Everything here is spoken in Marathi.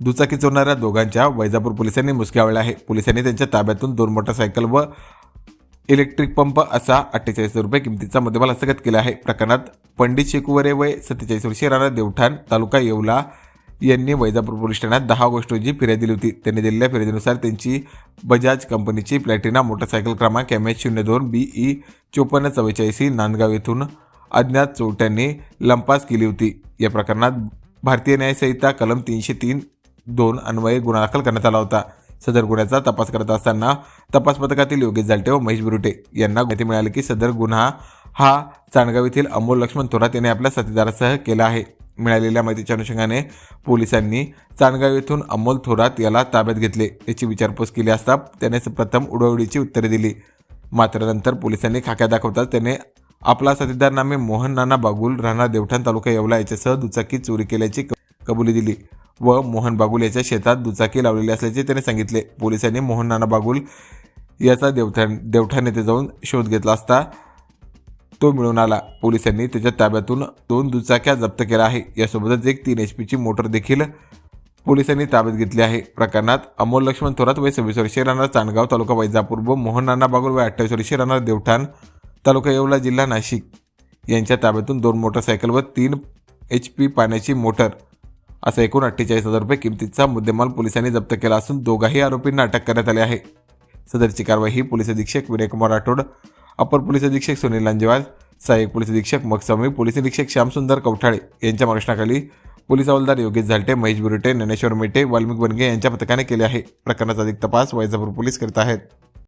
दुचाकी चोरणाऱ्या दोघांच्या वैजापूर पोलिसांनी मुसक्यावळ्या आहे पोलिसांनी त्यांच्या ताब्यातून दोन मोटरसायकल व इलेक्ट्रिक पंप असा अठ्ठेचाळीस रुपये किमतीचा मुद्देमाल हस्तगत केला आहे. प्रकरणात पंडित शेकुवरे वय सत्तेचाळीस वर्षीय राणा देवठाण तालुका येवला यांनी वैजापूर पोलीस ठाण्यात दहा ऑगस्ट रोजी फिर्याद दिली होती. त्यांनी दिलेल्या फिर्यादीनुसार त्यांची बजाज कंपनीची प्लॅटिना मोटरसायकल क्रमांक एम एच शून्य दोन बी ई चोपन्न चव्वेचाळीस ही नांदगाव येथून अज्ञात चोरट्यांनी लंपास केली होती. या प्रकरणात भारतीय न्यायसंहिता कलम तीनशे तीन दोन अन्वये गुन्हा दाखल करण्यात आला होता. सदर गुन्ह्याचा तपास करत असताना तपास पथकातील योगेश जालटे व महेश बिरुटे यांना माहिती मिळाली की सदर गुन्हा हा चाणगाव येथील अमोल लक्ष्मण थोरात याने आपल्या साथीदारासह केला आहे. मिळालेल्या माहितीच्या अनुषंगाने पोलिसांनी चांडगाव येथून अमोल थोरात याला ताब्यात घेतले. याची विचारपूस केली असता त्याने प्रथम उडवडीची उत्तरे दिली. मात्र नंतर पोलिसांनी खाक्या दाखवताच त्याने आपला साथीदार नामे मोहन नाना बागुल राहणार देवठाण तालुका येवला याच्यासह दुचाकी चोरी केल्याची क- कबुली दिली. व मोहन बागुल याच्या शेतात दुचाकी लावलेली असल्याचे त्याने सांगितले. पोलिसांनी मोहन नाना बागुल याचा देवठाण देवठाण येथे जाऊन शोध घेतला असता तो मिळून आला. पोलिसांनी त्याच्या ताब्यातून दोन दुचाक्या जप्त केल्या आहे यासोबतच एक तीन एच पीची मोटर देखील पोलिसांनी ताब्यात घेतली आहे. प्रकरणात अमोल लक्ष्मण थोरात वय सव्वीस वर्षे राहणार चांदगाव तालुका वैजापूर व मोहन नाना बागुल वय अठ्ठावीस वर्षे राहणार देवठाण तालुका येवला जिल्हा नाशिक. यांच्या ताब्यातून दोन मोटरसायकल व तीन एच पी पाण्याची मोटर असा एकूण अठ्ठेचाळीस हजार रुपये किमतीचा मुद्देमाल पोलिसांनी जप्त केला असून दोघाही आरोपींना अटक करण्यात आली आहे सदरची कारवाई ही पोलीस अधीक्षक विनयकुमार राठोड अपर पोलीस अधीक्षक सुनील लांजेवाल सहाय्यक पोलीस अधीक्षक मगस्वामी पोलीस अधीक्षक श्यामसुंदर कवठाळे यांच्या मार्गदर्शनाखाली पोलीस हवालदार योगेश झालटे महेश बुरुटे ज्ञानेश्वर मेटे वाल्मिक बनगे यांच्या पथकाने केले आहे. प्रकरणाचा अधिक तपास वैजापूर पोलीस करीत आहेत.